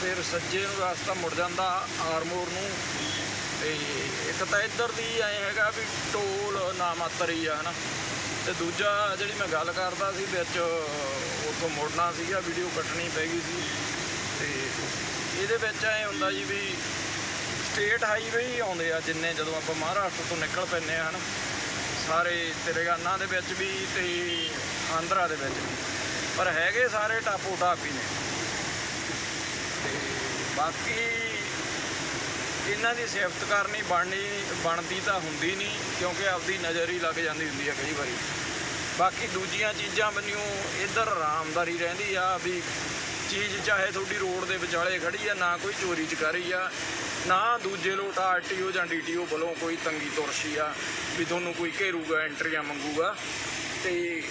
ਫਿਰ ਸੱਜੇ ਨੂੰ ਰਸਤਾ ਮੁੜ ਜਾਂਦਾ ਆਰਮੋਰ ਨੂੰ। ਤੇ ਇੱਕ ਤਾਂ ਇੱਧਰ ਦੀ ਐ ਹੈਗਾ ਵੀ ਟੋਲ ਨਾ ਮਾਤਰ ਹੀ ਆ, ਹਨਾ। ਤੇ ਦੂਜਾ ਜਿਹੜੀ ਮੈਂ ਗੱਲ ਕਰਦਾ ਸੀ ਵਿੱਚ, ਉੱਥੋਂ ਮੁੜਨਾ ਸੀਗਾ, ਵੀਡੀਓ ਕੱਟਣੀ ਪੈ ਗਈ ਸੀ। ਤੇ ਇਹਦੇ ਵਿੱਚ ਐ ਹੁੰਦਾ ਜੀ ਵੀ ਸਟੇਟ ਹਾਈਵੇ ਹੀ ਆਉਂਦੇ ਆ ਜਿੰਨੇ, ਜਦੋਂ ਆਪਾਂ ਮਹਾਰਾਸ਼ਟਰ ਤੋਂ ਨਿਕਲ ਪੈਂਦੇ ਆ, ਹਨ। ਸਾਰੇ ਤੇਲੰਗਾਨਾ ਦੇ ਵਿੱਚ ਵੀ ਤੇ ਆਂਧਰਾ ਦੇ ਵਿੱਚ ਵੀ। ਪਰ ਹੈਗੇ ਸਾਰੇ ਟਾਪੋ ਟਾਪ ਹੀ ਨੇ। ਬਾਕੀ ਇਹਨਾਂ ਦੀ ਸਿਫਤ ਕਰਨੀ ਬਣਨੀ, ਬਣਦੀ ਤਾਂ ਹੁੰਦੀ ਨਹੀਂ, ਕਿਉਂਕਿ ਆਪਦੀ ਨਜ਼ਰ ਹੀ ਲੱਗ ਜਾਂਦੀ ਹੁੰਦੀ ਆ ਕਈ ਵਾਰੀ। ਬਾਕੀ ਦੂਜੀਆਂ ਚੀਜ਼ਾਂ ਮੈਨੂੰ ਇੱਧਰ ਆਰਾਮਦਾਰੀ ਰਹਿੰਦੀ ਆ, ਵੀ ਚੀਜ਼ ਚਾਹੇ ਤੁਹਾਡੀ ਰੋਡ ਦੇ ਵਿਚਾਲੇ ਖੜੀ ਆ, ਨਾ ਕੋਈ ਚੋਰੀ ਚਕਾਰੀ ਆ, ਨਾ ਦੂਜੇ ਲੋਟ ਆਰਟੀਓ ਜਾਂ ਡੀਟੀਓ ਵੱਲੋਂ ਕੋਈ ਤੰਗੀ ਤੁਰਸ਼ੀ ਆ, ਵੀ ਤੁਹਾਨੂੰ ਕੋਈ ਘੇਰੂਗਾ, ਐਂਟਰੀਆਂ ਮੰਗੂਗਾ। ਤੇ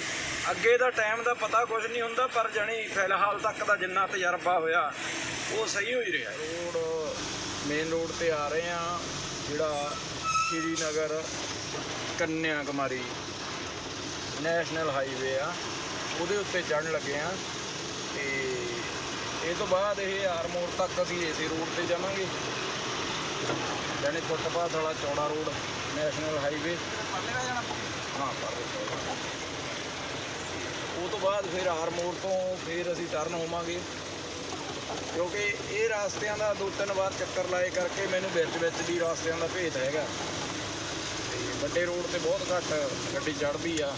ਅੱਗੇ ਦਾ ਟਾਈਮ ਦਾ ਪਤਾ ਕੁਝ ਨਹੀਂ ਹੁੰਦਾ, ਪਰ ਜਾਣੀ ਫਿਲਹਾਲ ਤੱਕ ਦਾ ਜਿੰਨਾ ਤਜਰਬਾ ਹੋਇਆ ਉਹ ਸਹੀ ਹੋ ਹੀ ਰਿਹਾ। ਰੋਡ ਮੇਨ ਰੋਡ ਤੇ ਆ ਰਹੇ ਆ ਜਿਹੜਾ ਸ਼੍ਰੀਨਗਰ ਕੰਨਿਆ ਕੁਮਾਰੀ ਨੈਸ਼ਨਲ ਹਾਈਵੇ ਆ, ਉਹਦੇ ਉੱਤੇ ਚੜਨ ਲੱਗੇ ਆ ਤੇ ਇਹ ਤੋਂ ਬਾਅਦ ਇਹ ਆਰਮੋਰ ਤੱਕ ਅਸੀਂ ਇਸੇ ਰੋਡ ਤੇ ਜਾਵਾਂਗੇ, ਜਾਣੀ ਫੁੱਟਪਾਥ ਵਾਲਾ ਚੌੜਾ ਰੋਡ ਨੈਸ਼ਨਲ ਹਾਈਵੇ ਹਾਂ ਪਰ ਉਹ ਤੋਂ ਬਾਅਦ ਫਿਰ ਆਰਮੋਰ ਤੋਂ ਫਿਰ ਅਸੀਂ ਟਰਨ ਹੋਵਾਂਗੇ। ਕਿਉਂਕਿ ਇਹ ਰਾਸਤਿਆਂ ਦਾ ਦੋ ਤਿੰਨ ਵਾਰ ਚੱਕਰ ਲਾਏ ਕਰਕੇ ਮੈਨੂੰ ਵਿੱਚ ਵਿੱਚ ਦੀ ਰਾਸਤਿਆਂ ਦਾ ਭੇਤ ਹੈਗਾ। ਤੇ ਵੱਡੇ ਰੋਡ ਤੇ ਬਹੁਤ ਘੱਟ ਗੱਡੀ ਚੜ੍ਹਦੀ ਆ,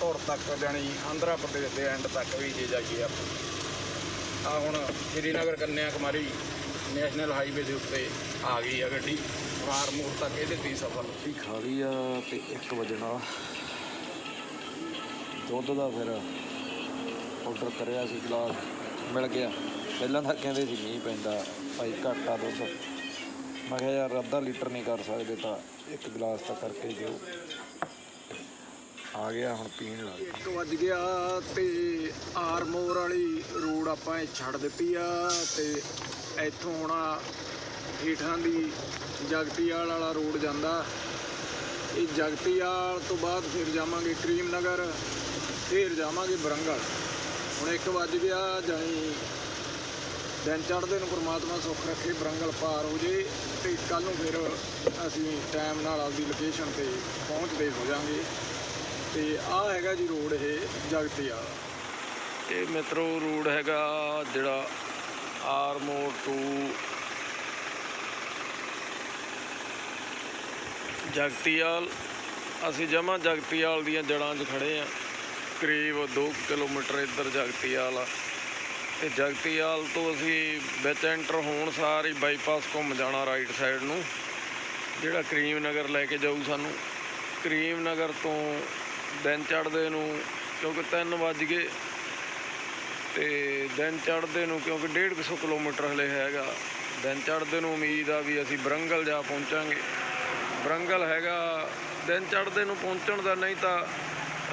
ਧੁਰ ਤੱਕ ਜਾਣੀ ਆਂਧਰਾ ਪ੍ਰਦੇਸ਼ ਦੇ ਐਂਡ ਤੱਕ ਵੀ ਜੇ ਜਾਈਏ ਆਪਾਂ। ਆ ਹੁਣ ਸ਼੍ਰੀਨਗਰ ਕੰਨਿਆ ਕੁਮਾਰੀ ਨੈਸ਼ਨਲ ਹਾਈਵੇ ਦੇ ਉੱਤੇ ਆ ਗਈ ਆ ਗੱਡੀ। ਮਾਰ ਮੂਰ ਤੱਕ ਇਹਦੇ ਤੇ ਸਫ਼ਰ। ਰੋਟੀ ਖਾ ਆ ਤੇ 1 ਵਜਣਾ ਦੁੱਧ ਦਾ ਫਿਰ ਆਰਡਰ ਕਰਿਆ ਸੀ, ਗਲਾਸ ਮਿਲ ਗਿਆ। ਪਹਿਲਾਂ ਤਾਂ ਕਹਿੰਦੇ ਸੀ ਮੀਂਹ ਪੈਂਦਾ, ਭਾਈ ਘਾਟਾ ਦੁੱਧ ਮੈਂ ਕਿਹਾ ਯਾਰ ਅੱਧਾ ਲੀਟਰ ਨਹੀਂ ਕਰ ਸਕਦੇ ਤਾਂ ਇੱਕ ਗਲਾਸ ਤਾਂ ਕਰਕੇ ਦਿਓ। ਆ ਗਿਆ ਹੁਣ ਪੀਣ ਲੱਗ ਗਿਆ। ਇੱਕ ਵੱਜ ਗਿਆ ਤੇ ਆਰਮੋਰ ਵਾਲੀ ਰੋਡ ਆਪਾਂ ਇਹ ਛੱਡ ਦਿੱਤੀ ਆ ਤੇ ਇੱਥੋਂ ਹੁਣ ਆਹ ਹੇਠਾਂ ਦੀ ਜਗਤੀਆਲ ਵਾਲਾ ਰੋਡ ਜਾਂਦਾ। ਇਹ ਜਗਤੀਆਲ ਤੋਂ ਬਾਅਦ ਫਿਰ ਜਾਵਾਂਗੇ ਕਰੀਮ ਨਗਰ ਫਿਰ ਜਾਵਾਂਗੇ ਬਰੰਗਲ। ਹੁਣ 1 ਵੱਜ ਗਿਆ ਜਾਣੀ ਦਿਨ ਚੜ੍ਹਦੇ ਨੂੰ ਪ੍ਰਮਾਤਮਾ ਸੁੱਖ ਰੱਖੇ, ਬਰੰਗਲ ਪਾਰ ਹੋ ਜੇ ਤੇ ਕੱਲ ਨੂੰ ਫਿਰ ਅਸੀਂ ਟਾਈਮ ਨਾਲ ਆਪਦੀ ਲੋਕੇਸ਼ਨ ਤੇ ਪਹੁੰਚਦੇ ਹੋ ਜਾਾਂਗੇ ਤੇ ਆ ਹੈਗਾ ਜੀ ਰੋਡ ਇਹ ਜਗਤੀਆਲ ਇਹ ਮਿੱਤਰੋ, ਰੋਡ ਹੈਗਾ ਜਿਹੜਾ ਆਰਮੋਰ ਟੂ ਜਗਤੀਆਲ। ਅਸੀਂ ਜਮਾ ਜਗਤੀਆਲ ਦੀਆਂ ਜੜਾਂ 'ਚ ਖੜੇ ਆ ਕਰੀਬ 2 ਕਿਲੋਮੀਟਰ ਇੱਧਰ ਜਗਤੀਆਲ ਆ। ਤੇ ਜਗਤੀਆਲ ਤੋਂ ਅਸੀਂ ਵਿੱਚ ਐਂਟਰ ਹੋਣ ਸਾਰ ਹੀ ਬਾਈਪਾਸ ਘੁੰਮ ਜਾਣਾ ਰਾਈਟ ਸਾਈਡ ਨੂੰ। ਜਿਹੜਾ ਕਰੀਮ ਨਗਰ ਲੈ ਕੇ ਜਾਊ ਸਾਨੂੰ। ਕਰੀਮ ਨਗਰ ਤੋਂ ਦਿਨ ਚੜ੍ਹਦੇ ਨੂੰ ਕਿਉਂਕਿ 3 ਵੱਜ ਗਏ। ਤੇ ਦਿਨ ਚੜ੍ਹਦੇ ਨੂੰ ਕਿਉਂਕਿ 150 ਕਿਲੋਮੀਟਰ ਹਲੇ ਹੈਗਾ। ਦਿਨ ਚੜ੍ਹਦੇ ਨੂੰ ਉਮੀਦ ਆ ਵੀ ਅਸੀਂ ਬਰੰਗਲ ਜਾ ਪਹੁੰਚਾਂਗੇ। ਬਰੰਗਲ ਹੈਗਾ, ਦਿਨ ਚੜ੍ਹਦੇ ਨੂੰ ਪਹੁੰਚਣ ਦਾ ਨਹੀਂ ਤਾਂ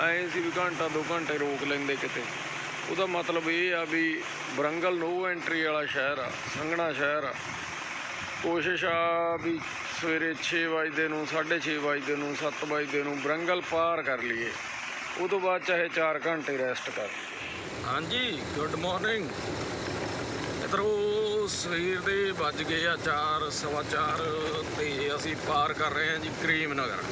ਐਂ ਸੀ ਵੀ ਘੰਟਾ ਦੋ ਘੰਟੇ ਰੋਕ ਲੈਂਦੇ ਕਿਤੇ। ਉਹਦਾ ਮਤਲਬ ਇਹ ਆ ਵੀ ਬਰੰਗਲ ਨੋ ਐਂਟਰੀ ਵਾਲਾ ਸ਼ਹਿਰ ਆ, ਸੰਘਣਾ ਸ਼ਹਿਰ ਆ। ਕੋਸ਼ਿਸ਼ ਆ ਵੀ ਸਵੇਰੇ 6 ਵਜੇ ਨੂੰ 6:30 ਵਜੇ ਨੂੰ 7 ਵਜੇ ਨੂੰ ਬਰੰਗਲ ਪਾਰ ਕਰ ਲਈਏ। ਉਹ ਤੋਂ ਬਾਅਦ ਚਾਹੇ 4 ਘੰਟੇ ਰੈਸਟ ਕਰ ਹਾਂਜੀ ਗੁੱਡ ਮਾਰਨਿੰਗ ਇਧਰੋਂ ਸਵੇਰ ਦੇ ਵੱਜ ਗਏ ਆ 4 ਸਵਾ 4 ਤੇ ਅਸੀਂ ਪਾਰ ਕਰ ਰਹੇ ਹਾਂ ਜੀ ਕਰੀਮ ਨਗਰ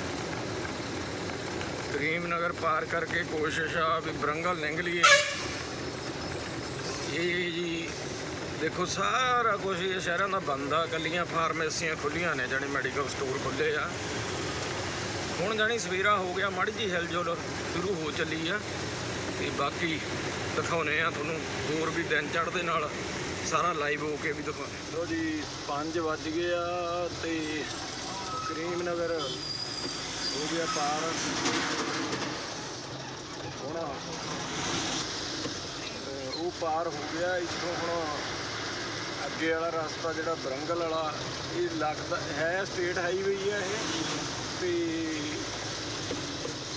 ਕਰੀਮ ਨਗਰ ਪਾਰ ਕਰਕੇ ਕੋਸ਼ਿਸ਼ ਆ ਵੀ ਬਰੰਗਲ ਲੰਘ ਲਈਏ। ਇਹ ਜੀ ਦੇਖੋ ਸਾਰਾ ਕੁਝ ਇਹ ਸ਼ਹਿਰਾਂ ਦਾ ਬੰਦਾ ਕੱਲੀਆਂ ਫਾਰਮੇਸੀਆਂ ਖੁੱਲੀਆਂ ਨੇ ਜਾਣੀ ਮੈਡੀਕਲ ਸਟੋਰ ਖੁੱਲੇ ਆ। ਹੁਣ ਜਾਣੀ ਸਵੇਰਾ ਹੋ ਗਿਆ, ਮਾੜੀ ਜੀ ਹਿਲਜੁਲ ਸ਼ੁਰੂ ਹੋ ਚੱਲੀ ਆ। ਤੇ ਬਾਕੀ ਦਿਖਾਉਨੇ ਆ ਤੁਹਾਨੂੰ, ਹੋਰ ਵੀ ਦਿਨ ਚੜ੍ਹਦੇ ਨਾਲ ਸਾਰਾ ਲਾਈਵ ਹੋ ਕੇ ਵੀ ਦਿਖਾਉਨੇ। ਲੋ ਜੀ 5 ਵੱਜ ਗਏ ਆ ਤੇ ਕਰੀਮ ਨਗਰ ਹੋ ਗਿਆ ਪਾਰ। ਹੁਣ ਪਾਰ ਹੋ ਗਿਆ, ਇੱਥੋਂ ਹੁਣ ਅੱਗੇ ਵਾਲਾ ਰਸਤਾ ਜਿਹੜਾ ਬਰੰਗਲ ਵਾਲਾ, ਇਹ ਲੱਗਦਾ ਹੈ ਸਟੇਟ ਹਾਈਵੇ ਹੀ ਹੈ ਇਹ। ਤੇ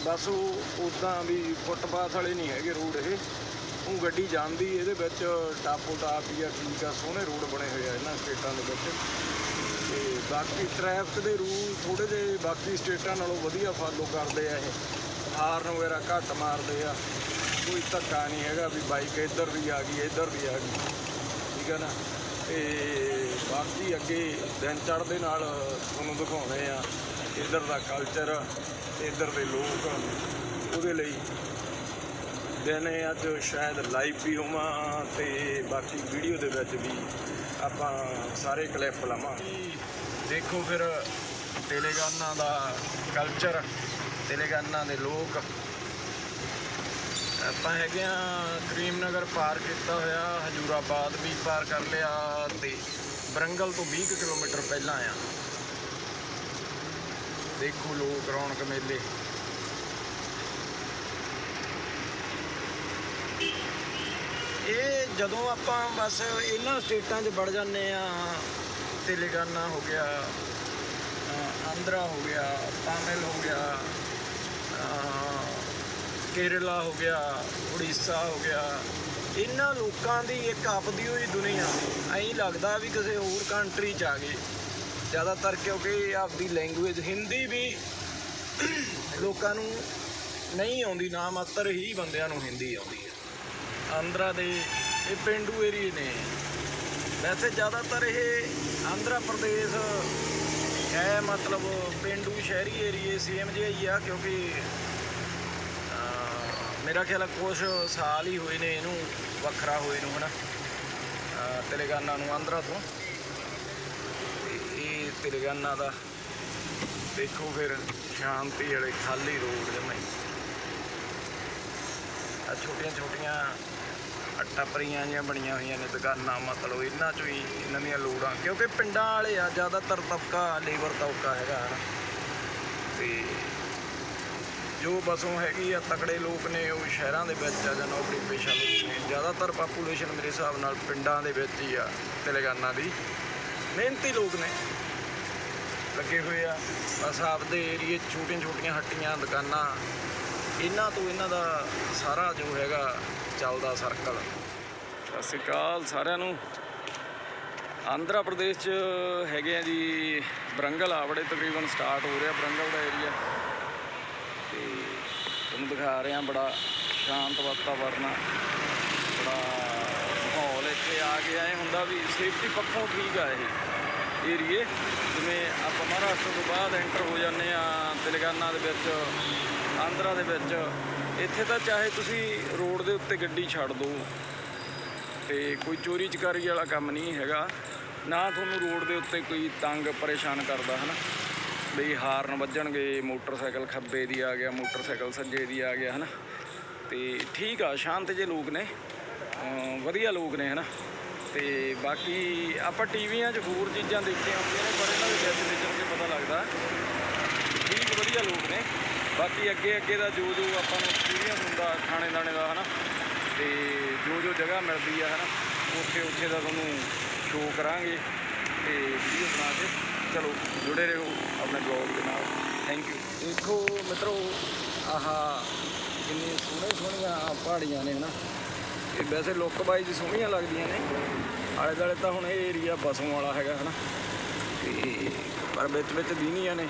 ਬਸ ਉਹ ਉਦਾਂ ਵੀ ਫੁੱਟਪਾਥ ਵਾਲੇ ਨਹੀਂ ਹੈਗੇ ਰੋਡ ਇਹ। ਉਹ ਗੱਡੀ ਜਾਂਦੀ, ਇਹਦੇ ਵਿੱਚ ਟਾਪੋ ਟਾਪ ਹੀ ਆ, ਠੀਕ ਆ, ਸੋਹਣੇ ਰੋਡ ਬਣੇ ਹੋਏ ਆ ਇਹਨਾਂ ਸਟੇਟਾਂ ਦੇ ਵਿੱਚ। ਤੇ ਬਾਕੀ ਟ੍ਰੈਫਿਕ ਦੇ ਰੂਲ ਥੋੜੇ ਜਿਹੇ, ਬਾਕੀ ਸਟੇਟਾਂ ਨਾਲੋਂ ਵਧੀਆ ਫਾਲੋ ਕਰਦੇ ਆ ਇਹ। ਹਾਰਨ ਵਗੈਰਾ ਘੱਟ ਮਾਰਦੇ ਆ। ਕੋਈ ਧੱਕਾ ਨਹੀਂ ਹੈਗਾ ਵੀ ਬਾਈਕ ਇੱਧਰ ਦੀ ਆ ਗਈ, ਇੱਧਰ ਦੀ ਆ ਗਈ। ਠੀਕ ਹੈ ਨਾ? ਤੇ ਬਾਕੀ ਅੱਗੇ ਦਿਨ ਚੜ੍ਹਦੇ ਨਾਲ ਤੁਹਾਨੂੰ ਦਿਖਾਉਣੇ ਆ, ਇੱਧਰ ਦਾ ਕਲਚਰ ਇੱਧਰ ਦੇ ਲੋਕ, ਉਹਦੇ ਲਈ ਦਿਨ ਅੱਜ ਸ਼ਾਇਦ ਲਾਈਵ ਵੀ ਹੋਵਾਂ ਤੇ ਬਾਕੀ ਵੀਡੀਓ ਦੇ ਵਿੱਚ ਵੀ ਆਪਾਂ ਸਾਰੇ ਕਲਿੱਪ ਲਵਾਂਗੇ। ਦੇਖੋ ਫਿਰ ਤੇਲੇਗਾਨਾ ਦਾ ਕਲਚਰ ਤੇਲੇਗਾਨਾ ਦੇ ਲੋਕ ਆਪਾਂ ਹੈਗੇ ਆ ਕਰੀਮਨਗਰ ਪਾਰ ਕੀਤਾ ਹੋਇਆ, ਹਜੂਰਾਬਾਦ ਵੀ ਪਾਰ ਕਰ ਲਿਆ ਤੇ ਬਰੰਗਲ ਤੋਂ 20 ਕੁ ਕਿਲੋਮੀਟਰ ਪਹਿਲਾਂ ਆ। ਦੇਖੋ ਲੋਕ ਰੌਣਕ ਮੇਲੇ। ਇਹ ਜਦੋਂ ਆਪਾਂ ਬਸ ਇਹਨਾਂ ਸਟੇਟਾਂ 'ਚ ਵੜ ਜਾਂਦੇ ਆ, ਤੇਲੰਗਾਨਾ ਹੋ ਗਿਆ ਆਂਧਰਾ ਹੋ ਗਿਆ, ਤਾਮਿਲ ਹੋ ਗਿਆ ਕੇਰਲਾ ਹੋ ਗਿਆ, ਉੜੀਸਾ ਹੋ ਗਿਆ, ਇਹਨਾਂ ਲੋਕਾਂ ਦੀ ਇੱਕ ਆਪਦੀ ਹੋਈ ਦੁਨੀਆ। ਐਂ ਲੱਗਦਾ ਵੀ ਕਿਸੇ ਹੋਰ ਕੰਟਰੀ 'ਚ ਆ ਗਏ। ਜ਼ਿਆਦਾਤਰ ਕਿਉਂਕਿ ਆਪਦੀ ਲੈਂਗੁਏਜ ਹਿੰਦੀ ਵੀ ਲੋਕਾਂ ਨੂੰ ਨਹੀਂ ਆਉਂਦੀ, ਨਾ ਮਾਤਰ ਹੀ ਬੰਦਿਆਂ ਨੂੰ ਹਿੰਦੀ ਆਉਂਦੀ ਹੈ। ਆਂਧਰਾ ਦੇ ਇਹ ਪਿੰਡੂ ਏਰੀਏ ਨੇ। ਵੈਸੇ ਜ਼ਿਆਦਾਤਰ ਇਹ ਆਂਧਰਾ ਪ੍ਰਦੇਸ਼ ਹੈ, ਮਤਲਬ ਪਿੰਡੂ ਸ਼ਹਿਰੀ ਏਰੀਏ, ਸੇਮ ਜਿਹਾ ਹੀ ਆ, ਕਿਉਂਕਿ ਮੇਰਾ ਖਿਆਲ ਆ ਕੁਝ ਸਾਲ ਹੀ ਹੋਏ ਨੇ ਇਹਨੂੰ ਵੱਖਰਾ ਹੋਏ ਨੂੰ ਹਨਾ। ਅਹ, ਤੇਲੰਗਾਨਾ ਨੂੰ ਆਂਧਰਾ ਤੋਂ। ਤੇ ਇਹ ਤੇਲੰਗਾਨਾ ਦਾ ਦੇਖੋ ਫਿਰ ਸ਼ਾਂਤੀ ਵਾਲੇ ਖਾਲੀ ਰੋਡ ਜਮੇ ਆ ਛੋਟੀਆਂ ਛੋਟੀਆਂ ਟੱਪਰੀਆਂ ਜਿਹੀਆਂ ਬਣੀਆਂ ਹੋਈਆਂ ਨੇ ਦੁਕਾਨਾਂ ਮਤਲਬ ਇਹਨਾਂ ਚੋਂ ਹੀ ਇਹਨਾਂ ਦੀਆਂ ਲੋੜਾਂ। ਕਿਉਂਕਿ ਪਿੰਡਾਂ ਵਾਲੇ ਆ ਜ਼ਿਆਦਾਤਰ ਤਬਕਾ ਲੇਬਰ ਤਬਕਾ ਹੈਗਾ ਹਨਾ। ਤੇ ਜੋ ਬਸੋਂ ਹੈਗੀ ਆ, ਤਕੜੇ ਲੋਕ ਨੇ, ਉਹ ਸ਼ਹਿਰਾਂ ਦੇ ਵਿੱਚ ਆ, ਜਾਂ ਨੌਕਰੀ ਪੇਸ਼ਾ ਲੋਕ ਨੇ। ਜ਼ਿਆਦਾਤਰ ਪਾਪੂਲੇਸ਼ਨ ਮੇਰੇ ਹਿਸਾਬ ਨਾਲ ਪਿੰਡਾਂ ਦੇ ਵਿੱਚ ਹੀ ਆ, ਤੇਲੰਗਾਨਾ ਦੀ। ਮਿਹਨਤੀ ਲੋਕ ਨੇ। ਲੱਗੇ ਹੋਏ ਆ। ਬਸ ਆਪਦੇ ਏਰੀਏ ਛੋਟੀਆਂ ਛੋਟੀਆਂ ਹੱਟੀਆਂ, ਦੁਕਾਨਾਂ, ਇਹਨਾਂ ਤੋਂ ਇਹਨਾਂ ਦਾ ਸਾਰਾ ਜੋ ਹੈਗਾ, ਚੱਲਦਾ ਸਰਕਲ ਸਤਿ ਸ਼੍ਰੀ ਅਕਾਲ ਸਾਰਿਆਂ ਨੂੰ। ਆਂਧਰਾ ਪ੍ਰਦੇਸ਼ ਚ ਹੈਗੇ ਆ ਜੀ, ਬਰੰਗਲ, ਆਵੜੇ ਤਕਰੀਬਨ ਸਟਾਰਟ ਹੋ ਰਿਹਾ ਬਰੰਗਲ ਦਾ ਏਰੀਆ ਤੁਹਾਨੂੰ ਦਿਖਾ ਰਿਹਾ ਬੜਾ ਸ਼ਾਂਤ ਵਾਤਾਵਰਨ ਆ ਬੜਾ ਮਾਹੌਲ ਇੱਥੇ ਆ ਕੇ ਇਹ ਹੁੰਦਾ ਵੀ ਸੇਫਟੀ ਪੱਖੋਂ ਠੀਕ ਆ ਇਹ ਏਰੀਏ। ਜਿਵੇਂ ਆਪਾਂ ਮਹਾਰਾਸ਼ਟਰ ਤੋਂ ਬਾਅਦ ਐਂਟਰ ਹੋ ਜਾਂਦੇ ਆ ਤੇਲੰਗਾਨਾ ਦੇ ਵਿੱਚ, ਆਂਧਰਾ ਦੇ ਵਿੱਚ। ਇੱਥੇ ਤਾਂ ਚਾਹੇ ਤੁਸੀਂ ਰੋਡ ਦੇ ਉੱਤੇ ਗੱਡੀ ਛੱਡ ਦਿਓ, ਤੇ ਕੋਈ ਚੋਰੀ ਚਕਾਰੀ ਵਾਲਾ ਕੰਮ ਨਹੀਂ ਹੈਗਾ। ਨਾ ਤੁਹਾਨੂੰ ਰੋਡ ਦੇ ਉੱਤੇ ਕੋਈ ਤੰਗ ਪਰੇਸ਼ਾਨ ਕਰਦਾ, ਹਨਾ? ਬਈ ਹਾਰਨ ਵੱਜਣਗੇ, ਮੋਟਰਸਾਈਕਲ ਖੱਬੇ ਦੀ ਆ ਗਿਆ, ਮੋਟਰਸਾਈਕਲ ਸੱਜੇ ਦੀ ਆ ਗਿਆ, ਹਨਾ? ਤੇ ਠੀਕ ਆ, ਸ਼ਾਂਤ ਜੇ ਲੋਕ ਨੇ। ਵਧੀਆ ਲੋਕ ਨੇ, ਹਨਾ? ਤੇ ਬਾਕੀ ਆਪਾਂ ਟੀਵੀਆਂ 'ਚ ਹੋਰ ਚੀਜ਼ਾਂ ਦੇਖੀਆਂ ਹੁੰਦੀਆਂ ਨੇ, ਪਰ ਇਹਨਾਂ ਦੇ ਵਿੱਚ ਵਿਚਰ ਕੇ ਪਤਾ ਲੱਗਦਾ, ਠੀਕ ਵਧੀਆ ਲੋਕ ਨੇ। ਬਾਕੀ ਅੱਗੇ ਅੱਗੇ ਦਾ ਜੋ ਜੋ ਆਪਾਂ ਨੂੰ ਐਕਸਪੀਰੀਅੰਸ ਹੁੰਦਾ ਖਾਣੇ ਦਾਣੇ ਦਾ, ਹਨਾ? ਤੇ ਜੋ ਜੋ ਜਗ੍ਹਾ ਮਿਲਦੀ ਆ, ਹਨਾ? ਉੱਥੇ ਉੱਥੇ ਦਾ ਤੁਹਾਨੂੰ ਸ਼ੋਅ ਕਰਾਂਗੇ ਤੇ ਵੀਡੀਓ ਬਣਾ ਕੇ। ਚਲੋ, ਜੁੜੇ ਰਹੋ ਆਪਣੇ ਬਲੌਗ ਦੇ ਨਾਲ। ਥੈਂਕ ਯੂ ਦੇਖੋ ਮਿੱਤਰੋ, ਆਹ ਕਿੰਨੀ ਸੋਹਣੇ ਸੋਹਣੀਆਂ ਪਹਾੜੀਆਂ ਨੇ, ਹਨਾ? ਇਹ ਵੈਸੇ ਲੁੱਕ ਵਾਈਜ਼ ਸੋਹਣੀਆਂ ਲੱਗਦੀਆਂ ਨੇ। ਆਲੇ ਦੁਆਲੇ ਤਾਂ ਹੁਣ ਇਹ ਏਰੀਆ ਬਸੋਂ ਵਾਲਾ ਹੈਗਾ, ਹਨਾ? ਤੇ ਪਰ ਵਿੱਚ ਵਿੱਚ ਦੀਨੀਆਂ ਨੇ।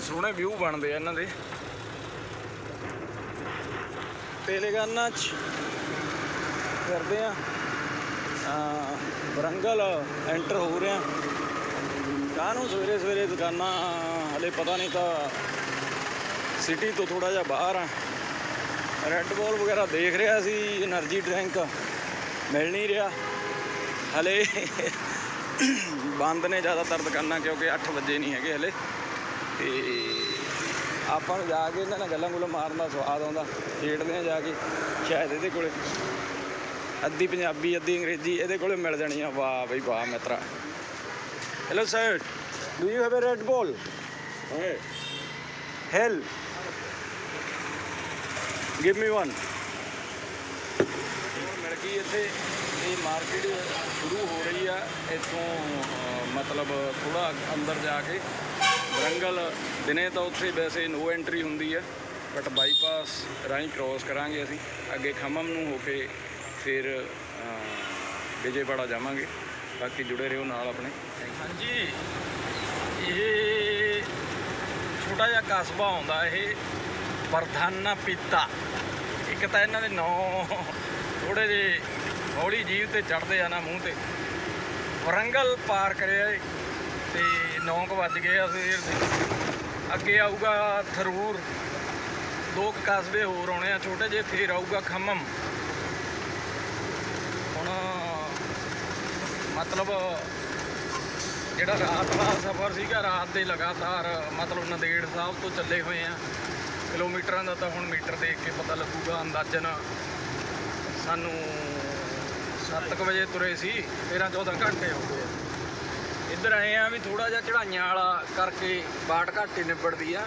ਸੋਹਣੇ ਵਿਊ ਬਣਦੇ ਆ ਇਹਨਾਂ ਦੇ। ਤੇਲੰਗਾਨਾ ਚ ਕਰਦੇ ਆ। ਵਰੰਗਲ ਐਂਟਰ ਹੋ ਰਿਹਾ। ਆ ਕਾਹਨੂੰ ਸਵੇਰੇ ਸਵੇਰੇ ਦੁਕਾਨਾਂ ਹਲੇ ਪਤਾ ਨਹੀਂ ਤਾਂ ਸਿਟੀ ਤੋਂ ਥੋੜਾ ਜਿਹਾ ਬਾਹਰ ਆ। ਰੈੱਡ ਬੋਲ ਵਗੈਰਾ ਦੇਖ ਰਿਹਾ ਸੀ એનર્ਜੀ ਡਰਿੰਕ ਮਿਲ ਨਹੀਂ ਰਿਹਾ। ਹਲੇ ਬੰਦ ਨੇ ਜ਼ਿਆਦਾਤਰ ਦੁਕਾਨਾਂ ਕਿਉਂਕਿ 8 ਵਜੇ ਨਹੀਂ ਹੈਗੇ ਹਲੇ। ਤੇ ਆਪਾਂ ਨੂੰ ਜਾ ਕੇ ਇਹਨਾਂ ਨਾਲ ਗੱਲਾਂ ਗੁੱਲਾਂ ਮਾਰਨ ਦਾ ਸਵਾਦ ਆਉਂਦਾ। ਖੇਡਦੇ ਆ ਜਾ ਕੇ ਸ਼ਾਇਦ ਇਹਦੇ ਕੋਲੇ। ਅੱਧੀ ਪੰਜਾਬੀ ਅੱਧੀ ਅੰਗਰੇਜ਼ੀ ਇਹਦੇ ਕੋਲੇ ਮਿਲ ਜਾਣੀ ਆ। ਵਾਹ ਬਈ ਵਾਹ ਮਿੱਤਰਾ। Hello sir do you have a red ball hell give me one ਮਿਲ ਗਈ ਇੱਥੇ। ਇਹ ਮਾਰਕੀਟ ਸ਼ੁਰੂ ਹੋ ਰਹੀ ਆ। ਇੱਥੋਂ ਮਤਲਬ ਥੋੜਾ ਅੰਦਰ ਜਾ ਕੇ। ਬਰੰਗਲ ਦਿਨੇ ਤਾਂ ਉੱਥੇ ਵੈਸੇ ਨੋ ਐਂਟਰੀ ਹੁੰਦੀ ਆ। ਬਟ ਬਾਈਪਾਸ ਰਾਹੀਂ ਕ੍ਰੋਸ ਕਰਾਂਗੇ ਅਸੀਂ। ਅੱਗੇ ਖਮਮ ਨੂੰ ਹੋ ਕੇ ਫਿਰ ਵਿਜੇਵਾੜਾ ਜਾਵਾਂਗੇ। ਬਾਕੀ ਜੁੜੇ ਰਹੋ ਨਾਲ ਆਪਣੇ। ਹਾਂਜੀ। ਇਹ ਛੋਟਾ ਜਿਹਾ ਕਸਬਾ ਆਉਂਦਾ ਇਹ। ਵਰਧਾਨਾ ਪੀਤਾ। ਇੱਕ ਤਾਂ ਇਹਨਾਂ ਦੇ ਨਾਂ ਥੋੜੇ ਜਿਹੇ ਹੌਲੀ ਜੀਵ ਤੇ ਚੜਦੇ ਆ ਨਾ ਮੂੰਹ ਤੇ। ਵਰੰਗਲ ਪਾਰ ਕਰਿਆ ਏ ਤੇ 9 ਵੱਜ ਗਏ ਆ ਸਵੇਰ ਦੇ। ਅੱਗੇ ਆਊਗਾ ਥਰੂਰ। ਦੋ ਕੁ ਕਸਬੇ ਹੋਰ ਆਉਣੇ ਆ। ਛੋਟੇ ਜਿਹੇ ਫੇਰ ਆਊਗਾ ਖੰਮਮ ਹੁਣ ਮਤਲਬ ਜਿਹੜਾ ਰਾਤ ਦਾ ਸਫ਼ਰ ਸੀਗਾ, ਰਾਤ ਦੇ ਲਗਾਤਾਰ ਮਤਲਬ ਨੰਦੇੜ ਸਾਹਿਬ ਤੋਂ ਚੱਲੇ ਹੋਏ ਆ। ਕਿਲੋਮੀਟਰਾਂ ਦਾ ਤਾਂ ਹੁਣ ਮੀਟਰ ਦੇਖ ਕੇ ਪਤਾ ਲੱਗੂਗਾ, ਅੰਦਾਜ਼ਨ ਸਾਨੂੰ 7 ਵਜੇ ਤੁਰੇ ਸੀ 13 14 ਘੰਟੇ ਹੋ ਗਏ। ਆ। ਇੱਧਰ ਆਏ ਆ ਵੀ ਥੋੜਾ ਜਿਹਾ ਚੜਾਈਆਂ ਵਾਲਾ ਕਰਕੇ ਬਾਟ ਘੱਟ ਹੀ ਨਿਬੜਦੀ ਆ।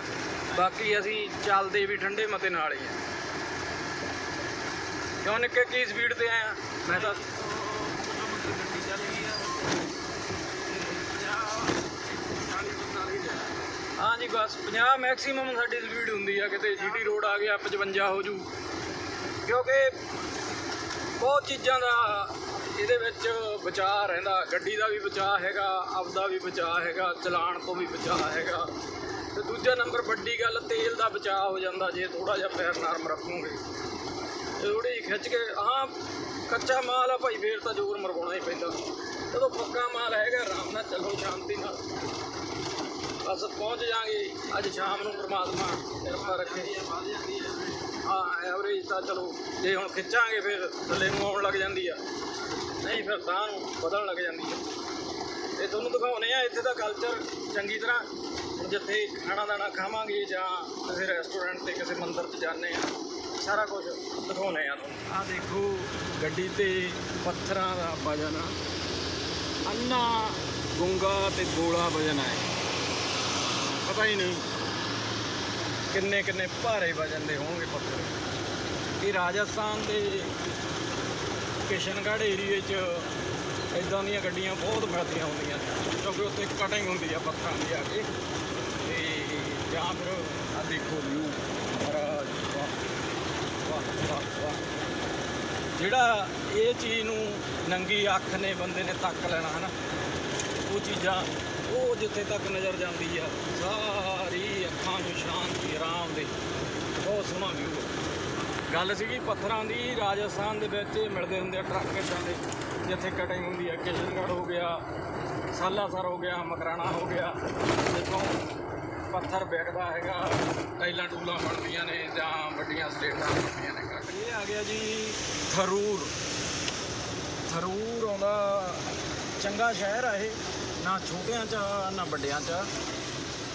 ਬਾਕੀ ਅਸੀਂ ਚੱਲਦੇ ਵੀ ਠੰਡੇ ਮਤੇ ਨਾਲ ਹੀ ਆ। ਕਿਉਂ ਨਿੱਕੇ, ਕੀ ਸਪੀਡ ਤੇ ਆਇਆ ਮੈਂ ਤਾਂ ਹਾਂ ਜੀ ਬਸ 50 ਮੈਕਸਿਮਮ ਸਾਡੀ ਸਪੀਡ ਹੁੰਦੀ ਆ ਕਿਤੇ ਜੀਟੀ ਰੋਡ ਆ ਗਿਆ 55 ਹੋ ਜੂ। ਕਿਉਂਕਿ ਬਹੁਤ ਚੀਜ਼ਾਂ ਦਾ ਇਹਦੇ ਵਿੱਚ ਬਚਾਅ ਰਹਿੰਦਾ। ਗੱਡੀ ਦਾ ਵੀ ਬਚਾਅ ਹੈਗਾ, ਆਪਦਾ ਵੀ ਬਚਾਅ ਹੈਗਾ ਚਲਾਣ ਤੋਂ ਵੀ ਬਚਾਅ ਹੈਗਾ। ਤੇ ਦੂਜਾ ਨੰਬਰ, ਵੱਡੀ ਗੱਲ, ਤੇਲ ਦਾ ਬਚਾਅ ਹੋ ਜਾਂਦਾ ਜੇ ਥੋੜਾ ਜਿਹਾ ਪੈਰ ਨਰਮ ਰੱਖੋਗੇ। ਥੋੜੀ ਜਿਹੀ ਖਿੱਚ ਕੇ, ਹਾਂ, ਕੱਚਾ ਮਾਲ ਆ ਭਾਈ, ਫੇਰ ਤਾਂ ਜ਼ੋਰ ਮਰਵਾਉਣਾ ਹੀ ਪੈਂਦਾ। ਜਦੋਂ ਪੱਕਾ ਮਾਲ ਹੈਗਾ, ਆਰਾਮ ਨਾਲ ਚੱਲੋ, ਸ਼ਾਂਤੀ ਨਾਲ। ਬਸ ਪਹੁੰਚ ਜਾਾਂਗੇ। ਅੱਜ ਸ਼ਾਮ ਨੂੰ ਪ੍ਰਮਾਤਮਾ ਕਿਰਪਾ ਰੱਖੇ। ਹਾਂ ਐਵਰੇਜ ਤਾਂ ਚਲੋ, ਜੇ ਹੁਣ ਖਿੱਚਾਂਗੇ ਫਿਰ ਥੱਲੇ ਨੂੰ ਆਉਣ ਲੱਗ ਜਾਂਦੀ ਆ। ਨਹੀਂ ਫਿਰ ਤਾਂ ਨੂੰ ਵਧਣ ਲੱਗ ਜਾਂਦੀ ਆ। ਇਹ ਤੁਹਾਨੂੰ ਦਿਖਾਉਨੇ ਆ ਇੱਥੇ ਦਾ ਕਲਚਰ ਚੰਗੀ ਤਰ੍ਹਾਂ। ਹੁਣ ਜਿੱਥੇ ਖਾਣਾ ਦਾਣਾ ਖਾਵਾਂਗੇ ਜਾਂ ਕਿਸੇ ਰੈਸਟੋਰੈਂਟ ਤੇ ਕਿਸੇ ਮੰਦਿਰ 'ਚ ਜਾਂਦੇ ਆ, ਸਾਰਾ ਕੁਝ ਦਿਖਾਉਨੇ ਆ ਤੁਹਾਨੂੰ। ਆ ਦੇਖੋ, ਗੱਡੀ ਤੇ ਪੱਥਰਾਂ ਦਾ ਵਜਨ ਅੰਨਾ, ਗੁੰਗਾ ਤੇ ਗੋਲਾ ਵਜਨ ਹੈ ਪਤਾ ਹੀ ਨਹੀਂ ਕਿੰਨੇ ਕਿੰਨੇ ਭਾਰੇ ਵਜਨ ਦੇ ਹੋਣਗੇ ਪੱਥਰ। ਇਹ ਰਾਜਸਥਾਨ ਦੇ ਕਿਸ਼ਨਗੜ੍ਹ ਏਰੀਏ 'ਚ ਇਦਾਂ ਦੀਆਂ ਗੱਡੀਆਂ ਬਹੁਤ ਮਿਲਦੀਆਂ ਹੁੰਦੀਆਂ ਕਿਉਂਕਿ ਉੱਥੇ ਕਟਿੰਗ ਹੁੰਦੀ ਆ ਪੱਥਰਾਂ ਦੀ ਆ ਕੇ। ਤੇ ਜਾਂ ਫਿਰ ਆ ਦੇਖੋ ਵਿਊ ਮਹਾਰਾਜ, ਵਾਹ ਵਾਹ ਵਾਹ ਜਿਹੜਾ ਇਹ ਚੀਜ਼ ਨੂੰ ਨੰਗੀ ਅੱਖ ਨੇ ਬੰਦੇ ਨੇ ਤੱਕ ਲੈਣਾ ਹਨਾ, ਉਹ ਚੀਜ਼ਾਂ ਉਹ ਜਿੱਥੇ ਤੱਕ ਨਜ਼ਰ ਜਾਂਦੀ ਆ, ਸਾਰੀ ਅੱਖਾਂ ਨੂੰ ਸ਼ਾਂਤੀ, ਆਰਾਮ ਦੇ, ਬਹੁਤ ਸੋਹਣਾ ਵਿਊ ਗੱਲ ਸੀਗੀ ਪੱਥਰਾਂ ਦੀ, ਰਾਜਸਥਾਨ ਦੇ ਵਿੱਚ ਮਿਲਦੇ ਹੁੰਦੇ ਆ ਟਰੱਕ ਇੱਦਾਂ ਦੇ, ਜਿੱਥੇ ਕਟਿੰਗ ਹੁੰਦੀ ਆ, ਕਿਸ਼ਨਗੜ੍ਹ ਹੋ ਗਿਆ, ਸਾਲਾਸਰ ਹੋ ਗਿਆ, ਮਕਰਾਣਾ ਹੋ ਗਿਆ, ਜਿੱਥੋਂ ਪੱਥਰ ਵਿਕਦਾ ਹੈਗਾ, ਟਾਈਲਾਂ ਟੂਲਾਂ ਬਣਦੀਆਂ ਨੇ, ਜਾਂ ਵੱਡੀਆਂ ਸਟੇਟਾਂ ਬਣਦੀਆਂ ਨੇ ਕੱਟ ਇਹ ਆ ਗਿਆ ਜੀ ਥਰੂਰ। ਥਰੂਰ ਆਉਂਦਾ ਚੰਗਾ ਸ਼ਹਿਰ ਆ ਇਹ। ਨਾ ਛੋਟਿਆਂ ਚ ਆ, ਨਾ ਵੱਡਿਆਂ ਚ। ਆ।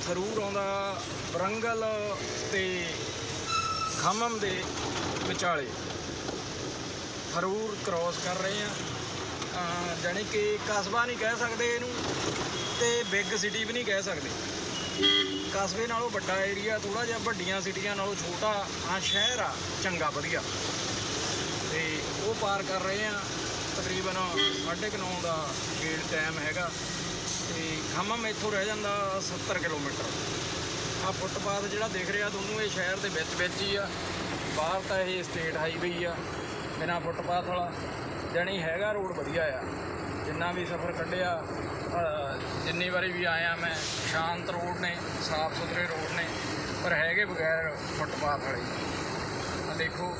ਥਰੂਰ ਆਉਂਦਾ ਬਰੰਗਲ ਤੇ ਖਮਮ ਦੇ ਵਿਚਾਲੇ। ਥਰੂਰ ਕ੍ਰਾਸ ਕਰ ਰਹੇ ਆ। ਅਹ ਜਾਣੀ ਕਿ ਕਸਬਾ ਨਹੀਂ ਕਹਿ ਸਕਦੇ ਇਹਨੂੰ ਤੇ ਬਿਗ ਸਿਟੀ ਵੀ ਨਹੀਂ ਕਹਿ ਸਕਦੇ। ਕਸਬੇ ਨਾਲੋਂ ਵੱਡਾ ਏਰੀਆ ਥੋੜਾ ਜਿਹਾ ਵੱਡੀਆਂ ਸਿਟੀਆਂ ਨਾਲੋਂ ਛੋਟਾ ਆ ਸ਼ਹਿਰ ਆ ਚੰਗਾ ਵਧੀਆ। ਤੇ ਉਹ ਪਾਰ ਕਰ ਰਹੇ ਆ। ਤਕਰੀਬਨ 9:30 ਦਾ ਗੇਟ ਟਾਈਮ ਹੈਗਾ। ਤੇ ਖਮਮ ਇੱਥੋਂ ਰਹਿ ਜਾਂਦਾ 70 ਕਿਲੋਮੀਟਰ। ਆ ਫੁੱਟਪਾਥ ਜਿਹੜਾ ਦਿਖ ਰਿਹਾ ਤੁਹਾਨੂੰ ਇਹ ਸ਼ਹਿਰ ਦੇ ਵਿੱਚ ਵਿੱਚ ਹੀ ਆ। ਬਾਹਰ ਤਾਂ ਇਹ ਸਟੇਟ ਹਾਈਵੇ ਹੀ ਆ ਬਿਨਾ ਫੁੱਟਪਾਥ ਵਾਲਾ। ਜਾਣੀ ਹੈਗਾ ਰੋਡ ਵਧੀਆ ਆ। ਜਿੰਨਾ ਵੀ ਸਫ਼ਰ ਕੱਢਿਆ ਜਿੰਨੀ ਵਾਰੀ ਵੀ ਆਇਆ ਮੈਂ ਸ਼ਾਂਤ ਰੋਡ ਨੇ ਸਾਫ਼ ਸੁਥਰੇ ਰੋਡ ਨੇ ਪਰ ਹੈਗੇ ਬਗੈਰ ਫੁੱਟਪਾਥ ਵਾਲੇ। ਆ ਦੇਖੋ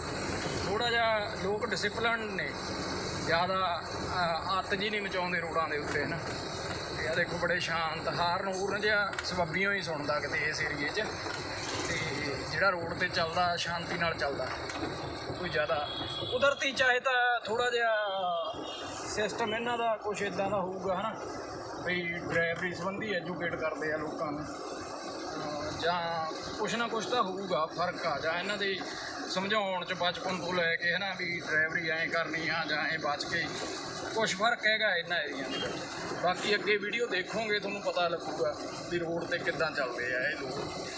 ਥੋੜਾ ਜਿਹਾ ਲੋਕ ਡਿਸਪਲਿਨ ਨੇ। ਜ਼ਿਆਦਾ ਅਹ, ਅੱਤ ਜੀ ਨਹੀਂ ਮਚਾਉਂਦੇ ਰੋਡਾਂ ਦੇ ਉੱਤੇ ਨਾ ਤੇ ਆ ਦੇਖੋ ਬੜੇ ਸ਼ਾਂਤ ਹਾਰਨ ਹੂਰਨ ਜਿਹਾ ਸਬੱਬੀਆਂ ਹੀ ਸੁਣਦਾ ਕਿਤੇ ਇਸ ਏਰੀਏ 'ਚ। ਤੇ ਜਿਹੜਾ ਰੋਡ ਤੇ ਚੱਲਦਾ, ਸ਼ਾਂਤੀ ਨਾਲ ਚੱਲਦਾ, ਕੋਈ ਜ਼ਿਆਦਾ। ਕੁਦਰਤੀ ਚਾਹੇ ਤਾਂ ਥੋੜਾ ਜਿਹਾ ਸਿਸਟਮ ਇਹਨਾਂ ਦਾ ਕੁਝ ਇਦਾਂ ਦਾ ਹੋਊਗਾ, ਹਨਾ? ਵੀ ਡਰਾਈਵਰੀ ਸੰਬੰਧੀ ਐਜੂਕੇਟ ਕਰਦੇ ਆ ਲੋਕਾਂ ਨੂੰ। ਜਾਂ ਕੁਛ ਨਾ ਕੁਛ ਤਾਂ ਹੋਊਗਾ, ਫ਼ਰਕ ਆ, ਜਾਂ ਇਹਨਾਂ ਦੇ ਸਮਝਾਉਣ ਚ ਬਚਪਨ ਤੋਂ ਲੈ ਕੇ ਹਨਾ ਵੀ ਡਰਾਈਵਰੀ ਐਂ ਕਰਨੀ ਆ ਜਾਂ ਐਂ ਬਚ ਕੇ ਕੁਛ ਫ਼ਰਕ ਹੈਗਾ ਇਹਨਾਂ ਏਰੀਆ ਦੇ ਵਿੱਚ। ਬਾਕੀ ਅੱਗੇ ਵੀਡੀਓ ਦੇਖੋਗੇ, ਤੁਹਾਨੂੰ ਪਤਾ ਲੱਗੂਗਾ ਵੀ ਰੋਡ ਤੇ ਕਿੱਦਾਂ ਚੱਲਦੇ ਆ ਇਹ ਲੋਕ।